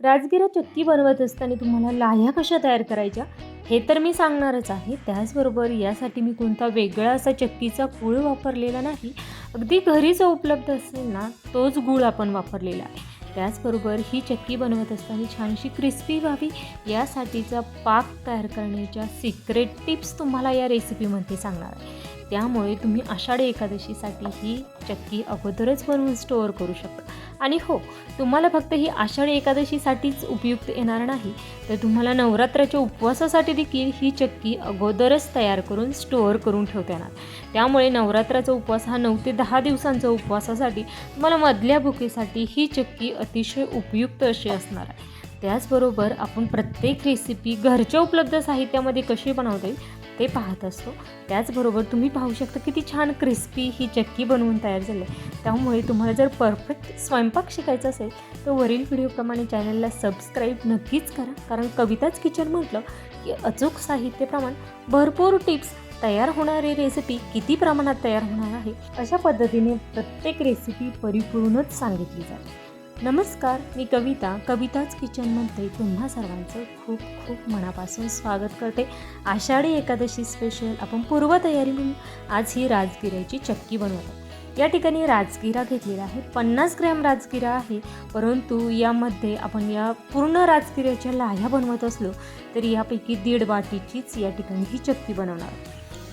राजगिरा चक्की बनवत असताना तुम्हाला लाह्या कशा तयार करायच्या हे तर मी सांगणारच आहे. त्याचबरोबर यासाठी मी कोणता वेगळा असा चक्कीचा गूळ वापरलेला नाही. अगदी घरी जो उपलब्ध असेल ना तोच गूळ आपण वापरलेला आहे. त्याचबरोबर ही चक्की बनवत असताना छानशी क्रिस्पी व्हावी यासाठीचा पाक तयार करण्याच्या सिक्रेट टिप्स तुम्हाला या रेसिपीमध्ये सांगणार आहे. त्यामुळे तुम्ही आषाढी एकादशीसाठी ही चक्की अगोदरच बनवून स्टोअर करू शकता. आणि हो तुम्हाला फक्त ही आषाढी एकादशीसाठीच उपयुक्त येणार नाही तर तुम्हाला नवरात्राच्या उपवासासाठी देखील ही चक्की अगोदरच तयार करून स्टोअर करून ठेवता येणार. त्यामुळे नवरात्राचा उपवास हा नऊ ते दहा दिवसांचा उपवासासाठी तुम्हाला मधल्या भुकेसाठी ही चक्की अतिशय उपयुक्त अशी असणार आहे. त्याचबरोबर आपण प्रत्येक रेसिपी घरच्या उपलब्ध साहित्यामध्ये कशी बनवता येईल ते पाहत असतो. त्याचबरोबर तुम्ही पाहू शकता किती छान क्रिस्पी ही चक्की बनवून तयार झाली आहे. त्यामुळे तुम्हाला जर परफेक्ट स्वयंपाक शिकायचा असेल तर वरील व्हिडिओप्रमाणे चॅनलला सबस्क्राईब नक्कीच करा. कारण कविताच किचन म्हटलं की अचूक साहित्यप्रमाण भरपूर टिप्स तयार होणारी रेसिपी किती प्रमाणात तयार होणार आहे अशा पद्धतीने प्रत्येक रेसिपी परिपूर्णच सांगितली जाते. नमस्कार मी कविता. कविताच किचनमध्ये तुम्हा सर्वांचं खूप खूप मनापासून स्वागत करते. आषाढी एकादशी स्पेशल आपण पूर्वतयारी म्हणून आज ही राजगिऱ्याची चक्की बनवतो. या ठिकाणी राजगिरा घेतलेला आहे. पन्नास ग्रॅम राजगिरा आहे. परंतु यामध्ये आपण या पूर्ण राजगिऱ्याच्या लाह्या बनवत असलो तरी यापैकी दीड वाटीचीच या ठिकाणी ही चक्की बनवणार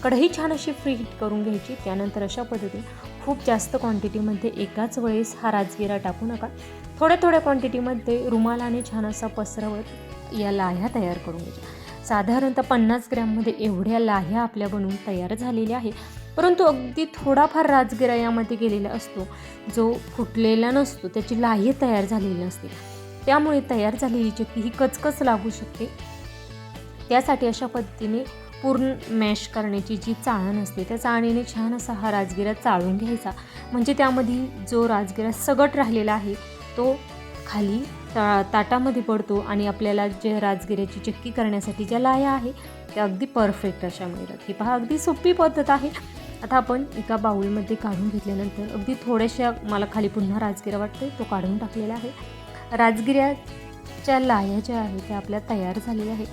कढई छान अशी फ्री हीट करून घ्यायची. त्यानंतर अशा पद्धतीने खूप जास्त क्वांटिटीमध्ये एकाच वेळेस हा राजगिरा टाकू नका. थोड्या थोड्या क्वांटिटीमध्ये रुमालाने छान असा पसरवत या लाह्या तयार करून घ्या साधारणतः पन्नास ग्रॅममध्ये एवढ्या लाह्या आपल्या बनवून तयार झालेल्या आहे परंतु अगदी थोडाफार राजगिरा यामध्ये गेलेला असतो. जो फुटलेला नसतो त्याची लाही तयार झालेली नसते. त्यामुळे तयार झालेली चक्की ही कचकच लागू शकते. त्यासाठी अशा पद्धतीने पूर्ण मॅश करण्याची जी चाळण असते त्या चाळणीने छान असा हा राजगिरा चाळून घ्यायचा. म्हणजे त्यामध्ये जो राजगिरा सगट राहिलेला आहे तो खाली ता ताटामध्ये पडतो आणि आपल्याला जे राजगिऱ्याची चक्की करण्यासाठी ज्या लाया आहे त्या अगदी परफेक्ट अशा मिळतात. ही पहा अगदी सोपी पद्धत आहे. आता आपण एका बाऊलमध्ये काढून घेतल्यानंतर अगदी थोड्याशा मला खाली पुन्हा राजगिरा वाटते तो काढून टाकलेला आहे. राजगिऱ्याच्या लाया ज्या आहेत त्या आपल्या तयार झालेल्या आहे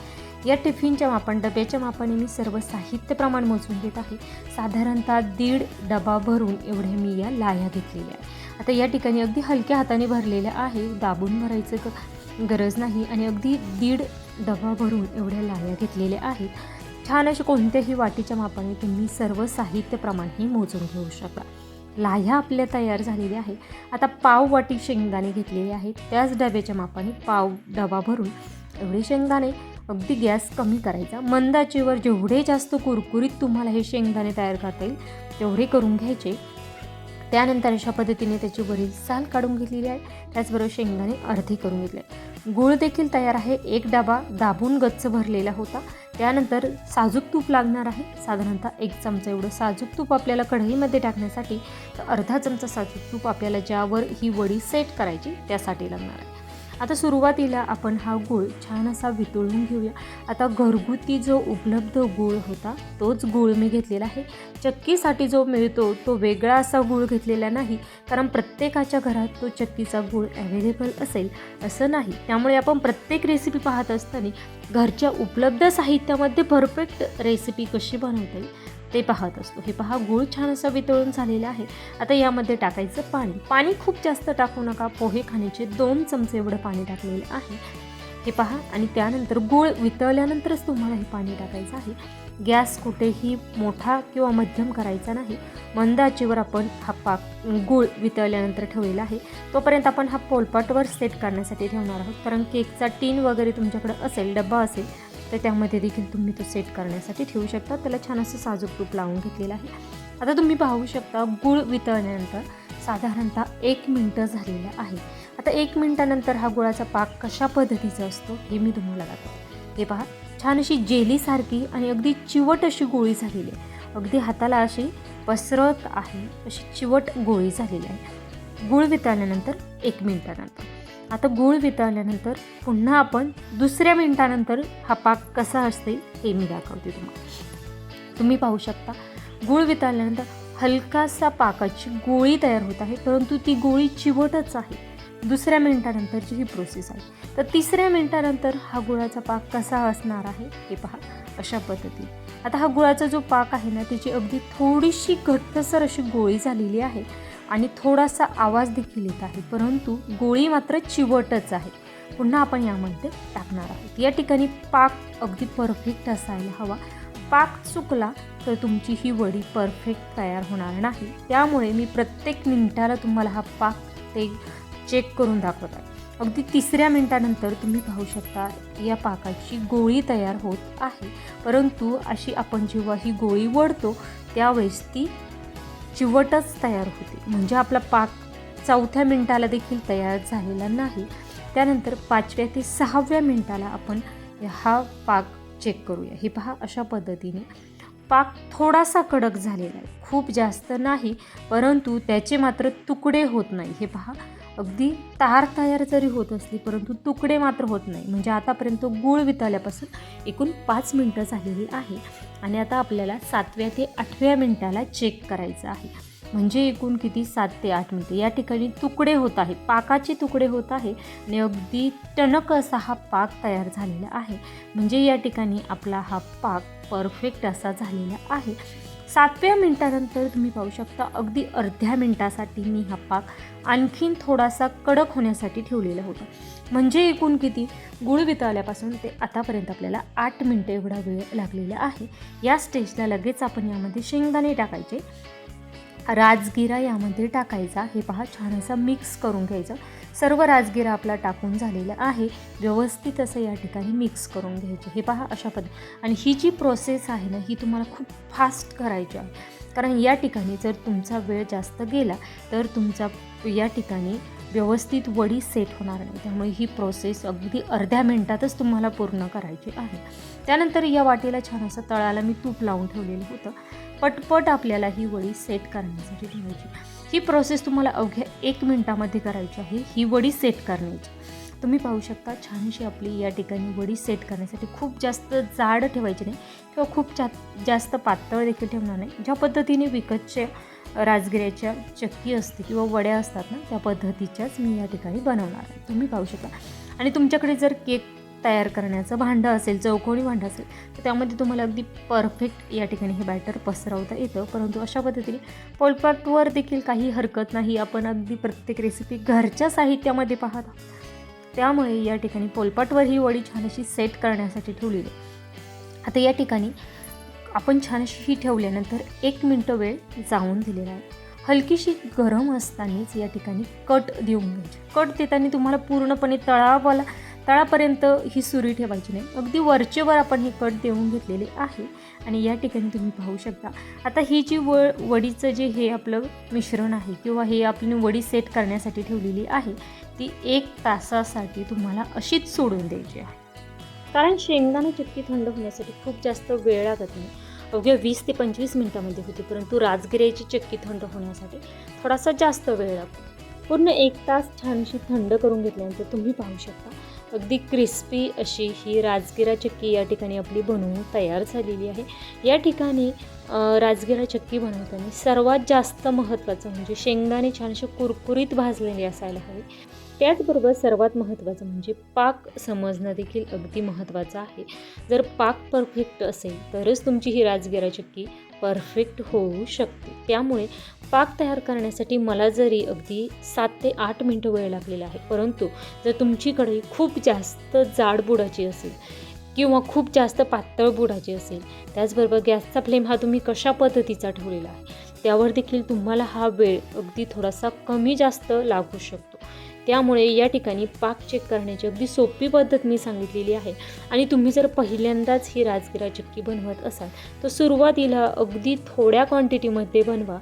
या टिफिनच्या मापन डब्याच्या मापाने मी सर्व साहित्य प्रमाण मोजून घेत आहे. साधारणतः दीड डबा भरून एवढे मी या लाह्या घेतलेल्या आहे आता या ठिकाणी अगदी हलक्या हाताने भरलेल्या आहे. दाबून भरायचं ग- गरज नाही आणि अगदी दीड डबा भरून एवढ्या लाह्या घेतलेल्या आहेत. छान अशा कोणत्याही वाटीच्या मापाने तुम्ही सर्व साहित्य प्रमाण हे मोजून घेऊ शकता. लाह्या आपल्या तयार झालेल्या आहे आता पाव वाटी शेंगदाणे घेतलेले आहेत. त्याच डब्याच्या मापाने पाव डबा भरून एवढे शेंगदाणे अगदी गॅस कमी करायचा. मंदाचेवर जेवढे जास्त कुरकुरीत तुम्हाला हे शेंगदाणे तयार करता येईल तेवढे करून घ्यायचे. त्यानंतर अशा पद्धतीने त्याची वरील साल काढून घेतलेली आहे. त्याचबरोबर शेंगदाणे अर्धे करून घेतले. गूळ देखील तयार आहे. एक डबा दाबून गच्च भरलेला होता. त्यानंतर साजूक तूप लागणार आहे. साधारणतः एक चमचा एवढं साजूक तूप आपल्याला कढईमध्ये टाकण्यासाठी तर अर्धा चमचा साजूक तूप आपल्याला ज्यावर ही वडी सेट करायची त्यासाठी लागणार आहे. आता सुरुवातीला आपण हा गूळ छान असा वितळून घेऊया. आता घरगुती जो उपलब्ध गूळ होता तोच गूळ मी घेतलेला आहे. चक्कीसाठी जो मिळतो तो वेगळा असा गूळ घेतलेला नाही. कारण प्रत्येकाच्या घरात तो चक्कीचा गूळ अवेलेबल असेल असं नाही. त्यामुळे आपण प्रत्येक रेसिपी पाहत असताना घरच्या उपलब्ध साहित्यामध्ये परफेक्ट रेसिपी कशी बनवता येईल? ते पाहत असतो. हे पहा गूळ छान असं वितळून झालेलं आहे. आता यामध्ये टाकायचं पाणी. पाणी खूप जास्त टाकू नका. पोहे खाण्याचे दोन चमचे एवढं पाणी टाकलेलं आहे. हे पहा आणि त्यानंतर गूळ वितळल्यानंतरच तुम्हाला हे पाणी टाकायचं आहे. गॅस कुठेही मोठा किंवा मध्यम करायचा नाही. मंद आचेवर आपण हा पाक गूळ वितळल्यानंतर ठेवलेला आहे. तोपर्यंत आपण हा पोलपाटवर सेट करण्यासाठी ठेवणार आहोत. कारण केकचा टीन वगैरे तुमच्याकडे असेल डब्बा असेल तर त्यामध्ये देखील तुम्ही तो सेट करण्यासाठी ठेवू शकता. त्याला छान असं साजूक तूप लावून घेतलेलं आहे. आता तुम्ही पाहू शकता गूळ वितळल्यानंतर साधारणतः एक मिनटं झालेलं आहे. आता एक मिनटानंतर हा गुळाचा पाक कशा पद्धतीचा असतो हे मी तुम्हाला दाखवते. हे पहा छान अशी जेलीसारखी आणि अगदी चिवट अशी गोळी झालेली आहे. अगदी हाताला अशी पसरत आहे अशी चिवट गोळी झालेली आहे. गूळ वितळल्यानंतर एक मिनटानंतर. आता गूळ वितळल्यानंतर पुन्हा आपण दुसऱ्या मिनिटानंतर हा पाक कसा असते हे मी दाखवते तुम्हाला. तुम्ही पाहू शकता गूळ वितळल्यानंतर हलकासा पाकाची गोळी तयार होत आहे परंतु ती गोळी चिवटच आहे. दुसऱ्या मिनिटानंतरची ही प्रोसेस आहे. तर तिसऱ्या मिनिटानंतर हा गुळाचा पाक कसा असणार आहे हे पहा अशा पद्धतीने. आता हा गुळाचा जो पाक आहे ना त्याची अगदी थोडीशी घट्टसर अशी गोळी झालेली आहे. आणि थोडासा आवाज देखील येत आहे परंतु गोळी मात्र चिवटच आहे. पुन्हा आपण यामध्ये टाकणार आहोत. या ठिकाणी पाक अगदी परफेक्ट असायला हवा. पाक चुकला तर तुमची ही वडी परफेक्ट तयार होणार नाही. त्यामुळे मी प्रत्येक मिनिटाला तुम्हाला हा पाक ते चेक करून दाखवत आहे. अगदी तिसऱ्या मिनिटानंतर तुम्ही पाहू शकता या पाकाची गोळी तयार होत आहे. परंतु अशी आपण जेव्हा ही गोळी वळतो त्यावेळेस ती चिवटच तयार होते. म्हणजे आपला पाक चौथ्या मिनिटाला देखील तयार झालेला नाही. त्यानंतर पाचव्या ते सहाव्या मिनिटाला आपण हा पाक चेक करूया. हे पहा अशा पद्धतीने. पाक थोडासा कडक झालेला आहे. खूप जास्त नाही परंतु त्याचे मात्र तुकडे होत नाही. हे पहा अगदी तार तयार जरी होत असली परंतु तुकडे मात्र होत नाही. म्हणजे आतापर्यंत गूळ वितळल्यापासून एकूण पाच मिनटं झालेली आहे. आणि आता आपल्याला सातव्या ते आठव्या मिनटाला चेक करायचं आहे. म्हणजे एकूण किती? सात ते आठ मिनटं. या ठिकाणी तुकडे होत आहे पाकाचे तुकडे होत आहे आणि अगदी टणक असा हा पाक तयार झालेला आहे. म्हणजे या ठिकाणी आपला हा पाक परफेक्ट असा झालेला आहे. सातव्या मिनटानंतर तुम्ही पाहू शकता अगदी अर्ध्या मिनटासाठी मी हा पाक आणखीन थोडासा कडक होण्यासाठी ठेवलेला होता. म्हणजे एकूण किती? गुळ वितळल्यापासून ते आतापर्यंत आपल्याला आठ मिनटं एवढा वेळ लागलेला आहे. या स्टेजला लगेच आपण यामध्ये शेंगदाणे टाकायचे. राजगिरा यामध्ये टाकायचा. हे पहा छान असा मिक्स करून घ्यायचं. सर्व राजगिरा आपला टाकून झालेला आहे. व्यवस्थित असं या ठिकाणी मिक्स करून घ्यायचे. हे पहा अशा पद्धती. आणि ही जी प्रोसेस आहे ना ही तुम्हाला खूप फास्ट करायची आहे. कारण या ठिकाणी जर तुमचा वेळ जास्त गेला तर तुमचा या ठिकाणी व्यवस्थित वडी सेट होणार नाही. त्यामुळे ही प्रोसेस अगदी अर्ध्या मिनटातच तुम्हाला पूर्ण करायची आहे. त्यानंतर या वाटीला छान असं तळाला मी तूप लावून ठेवलेलं होतं. पटपट आपल्याला ही वडी सेट करण्यासाठी ठेवायची ही प्रोसेस तुम्हाला अवघ्या एक मिनटामध्ये करायची आहे. ही वडी सेट करण्याची. तुम्ही पाहू शकता छानशी आपली या ठिकाणी वडी सेट करण्यासाठी खूप जास्त जाड ठेवायची नाही किंवा खूप जा जास्त पातळ देखील ठेवणार नाही. ज्या पद्धतीने विकतचे राजगिऱ्याच्या चक्की असते किंवा वड्या असतात ना त्या पद्धतीच्याच मी या ठिकाणी बनवणार आहे. तुम्ही पाहू शकता. आणि तुमच्याकडे जर केक तयार करण्याचं भांडं असेल चौकोनी भांडं असेल तर त्यामध्ये तुम्हाला अगदी परफेक्ट या ठिकाणी हे बॅटर पसरवता येतं. परंतु अशा पद्धतीने पोलपाटवर देखील काही हरकत नाही. आपण अगदी प्रत्येक रेसिपी घरच्या साहित्यामध्ये पाहत आहोत. त्यामुळे या ठिकाणी पोलपाटवर ही वडी छान अशी सेट करण्यासाठी ठेवलेली आता या ठिकाणी आपण छानशी ही ठेवल्यानंतर एक मिनटं वेळ जाऊन दिलेला आहे. हलकीशी गरम असतानाच या ठिकाणी कट देऊन घ्यायची. कट देताना तुम्हाला पूर्णपणे तळावाला तळापर्यंत ही सुरी ठेवायची नाही. अगदी वरचेवर आपण हे कट देऊन घेतलेले आहे आणि या ठिकाणी तुम्ही पाहू शकता. आता ही जी व वडीचं जे हे आपलं मिश्रण आहे किंवा हे आपली वडी सेट करण्यासाठी ठेवलेली आहे ती एक तासासाठी तुम्हाला अशीच सोडून द्यायची आहे. कारण शेंगदाणा चक्की थंड होण्यासाठी खूप जास्त वेळ लागत नाही. अवघ्या वीस ते पंचवीस मिनटामध्ये होते परंतु राजगिऱ्याची चक्की थंड होण्यासाठी थोडासा जास्त वेळ लागतो. पूर्ण एक तास छानशी थंड करून घेतल्यानंतर तुम्ही पाहू शकता अगदी क्रिस्पी अशी ही राजगिरा चक्की या ठिकाणी आपली बनवून तयार झालेली आहे. या ठिकाणी राजगिरा चक्की बनवताना सर्वात जास्त महत्त्वाचं म्हणजे शेंगदाणे छानसे कुरकुरीत भाजलेले असायला हवे. त्याचबरोबर सर्वात महत्त्वाचं म्हणजे पाक समजणं देखील अगदी महत्त्वाचं आहे. जर पाक परफेक्ट असेल तरच तुमची ही राजगिरा चक्की परफेक्ट होऊ शकते. त्यामुळे पाक तयार करण्यासाठी मला जरी अगदी सात ते आठ मिनटं वेळ लागलेला आहे परंतु जर तुमची कढई खूप जास्त जाड बुडाची असेल किंवा खूप जास्त पातळ बुडाची असेल त्याचबरोबर गॅसचा फ्लेम हा तुम्ही कशा पद्धतीचा ठेवलेला आहे त्यावर देखील तुम्हाला हा वेळ अगदी थोडासा कमी जास्त लागू शकतो. त्यामुळे या ठिकाणी पाक चेक करण्याची अगदी सोपी पद्धत मी सांगितलेली आहे. आणि तुम्ही जर पहिल्यांदाच ही राजगिरा चक्की बनवत असाल तर सुरुवातीला अगदी थोड्या क्वांटिटीमध्ये बनवा.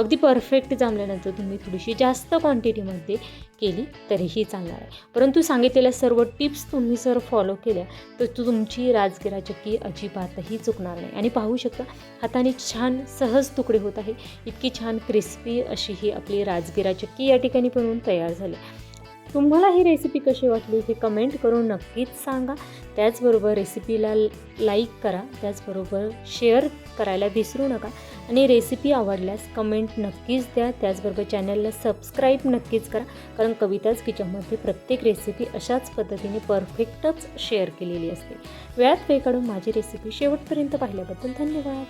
अगदी परफेक्ट जमल्यानंतर तुम्ही थोडीशी जास्त क्वांटिटीमध्ये केली तरीही चालणार आहे. परंतु सांगितलेल्या सर्व टिप्स तुम्ही जर फॉलो केल्या तर तू तुमची राजगिरा चक्की अजिबातही चुकणार नाही. आणि पाहू शकता हाताने छान सहज तुकडे होत आहे. इतकी छान क्रिस्पी अशी ही आपली राजगिरा चक्की या ठिकाणी बनवून तयार झाली. तुम्हाला ही रेसिपी कशी वाटली हे कमेंट करून नक्कीच सांगा. त्याचबरोबर रेसिपीला लाईक करा. त्याचबरोबर शेअर करायला विसरू नका. आणि रेसिपी आवडल्यास कमेंट नक्कीच द्या. त्याचबरोबर चॅनलला सबस्क्राईब नक्कीच करा. कारण कविताच किचनमध्ये प्रत्येक रेसिपी अशाच पद्धतीने परफेक्टच शेअर केलेली असते. वेळात वेळ काढून माझी रेसिपी शेवटपर्यंत पाहिल्याबद्दल धन्यवाद.